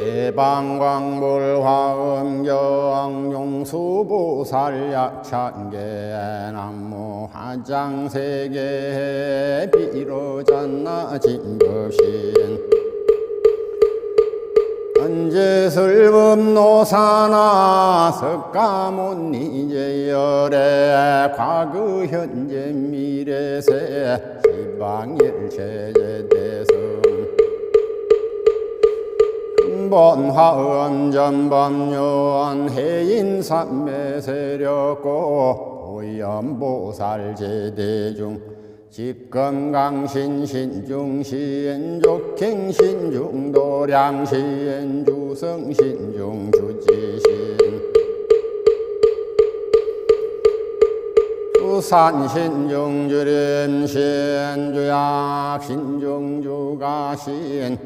대방광불 화엄경 용수보살 약찬계 남무 화장세계 비로전나 진급신. 언제슬범노사나 석가모니제열의 과거 현재 미래세 지방일체제대성 본화음 전범요원 해인삼매 세력고 오염보살 제대중 집건강신 신중신 족행신중 도량신 주성 신중 주지신 수산 신중 주림 신 주약 신중 주가신